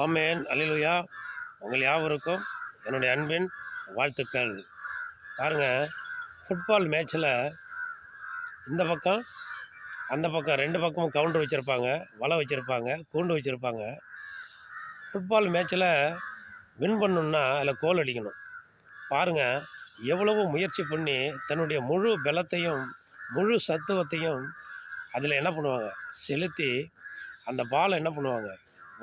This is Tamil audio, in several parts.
ஆமேன். அலிலுயா உங்கள் யாவருக்கும் என்னுடைய அன்பின் வாழ்த்துக்கள். பாருங்கள் ஃபுட்பால் மேட்ச்சில் இந்த பக்கம் அந்த பக்கம் ரெண்டு பக்கமும் கவுண்டர் வச்சுருப்பாங்க வலை வச்சுருப்பாங்க கூண்டு வச்சுருப்பாங்க. ஃபுட்பால் மேட்ச்சில் வின் பண்ணணுன்னா அதில் கோல் அடிக்கணும். பாருங்கள் எவ்வளவோ முயற்சி பண்ணி தன்னுடைய முழு பலத்தையும் முழு சத்துவத்தையும் அதில் என்ன பண்ணுவாங்க? செலுத்தி அந்த பாலை என்ன பண்ணுவாங்க?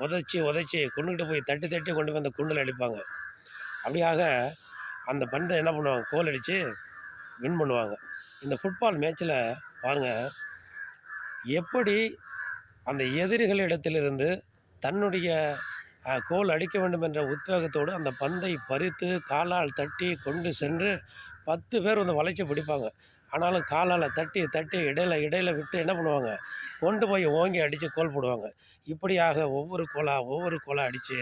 உதச்சி உதைச்சி கொண்டுக்கிட்டு போய் தட்டி தட்டி கொண்டு போய் அந்த குண்டில் அடிப்பாங்க. அப்படியாக அந்த பந்தை என்ன பண்ணுவாங்க? கோல் அடித்து வின் பண்ணுவாங்க. இந்த ஃபுட்பால் மேட்ச்சில் பாருங்கள் எப்படி அந்த எதிரிகளிடத்திலிருந்து தன்னுடைய கோல் அடிக்க வேண்டும் என்ற உத்வேகத்தோடு அந்த பந்தை பறித்து காலால் தட்டி கொண்டு சென்று பத்து பேர் வந்து வளைச்சி பிடிப்பாங்க. ஆனாலும் காலால் தட்டி தட்டி இடையில இடையில விட்டு என்ன பண்ணுவாங்க? கொண்டு போய் ஓங்கி அடித்து கோல் போடுவாங்க. இப்படியாக ஒவ்வொரு கோலாக ஒவ்வொரு கோலா அடித்து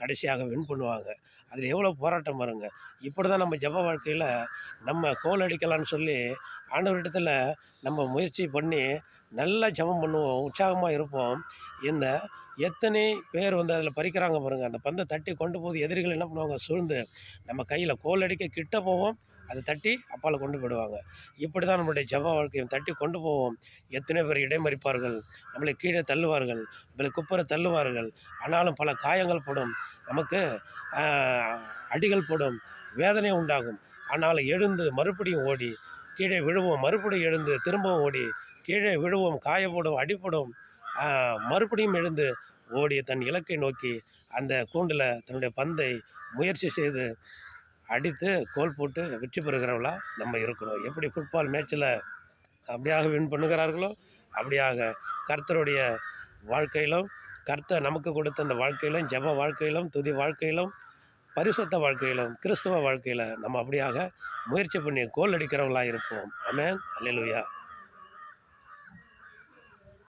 கடைசியாக வின் பண்ணுவாங்க. அதில் எவ்வளோ போராட்டம் வருங்க இப்படி தான் நம்ம ஜப வாழ்க்கையில் நம்ம கோல் அடிக்கலாம்னு சொல்லி ஆண்டவரிடத்தில் நம்ம முயற்சி பண்ணி நல்லா ஜெபம் பண்ணுவோம் உற்சாகமாக இருப்போம். இந்த எத்தனை பேர் வந்து அதில் பறிக்கிறாங்க பாருங்கள் அந்த பந்தை தட்டி கொண்டு போது எதிரிகள் என்ன பண்ணுவாங்க? சூழ்ந்து நம்ம கையில் கோல் அடிக்க கிட்ட போவோம். அதை தட்டி அப்பால் கொண்டு போயிடுவாங்க. இப்படி தான் நம்மளுடைய ஜப வாழ்க்கையை தட்டி கொண்டு போவோம். எத்தனை பேர் இடைமறிப்பார்கள் நம்மளை கீழே தள்ளுவார்கள் நம்மளை குப்புற தள்ளுவார்கள். ஆனாலும் பல காயங்கள் படும் நமக்கு அடிகள் படும் வேதனை உண்டாகும். ஆனால் எழுந்து மறுபடியும் ஓடி கீழே விழுவோம் மறுபடியும் எழுந்து திரும்பவும் ஓடி கீழே விழுவோம் காயப்படும் அடிப்படும் மறுபடியும் எழுந்து ஓடி தன் இலக்கை நோக்கி அந்த கூண்டில் தன்னுடைய பந்தை முயற்சி செய்து அடித்து கோல் போட்டு வெற்றி பெறுகிறவளாக நம்ம இருக்கணும் எப்படி ஃபுட்பால் மேட்ச்சில் அப்படியாக வின் பண்ணுகிறார்களோ அப்படியாக கர்த்தருடைய வாழ்க்கையிலும் கர்த்தர் நமக்கு கொடுத்த அந்த வாழ்க்கையிலும் ஜெப வாழ்க்கையிலும் துதி வாழ்க்கையிலும் பரிசுத்த வாழ்க்கையிலும் கிறிஸ்துவ வாழ்க்கையில் நம்ம அப்படியாக முயற்சி பண்ணி கோல் அடிக்கிறவங்களாக இருப்போம். அமேன் அல்லேலூயா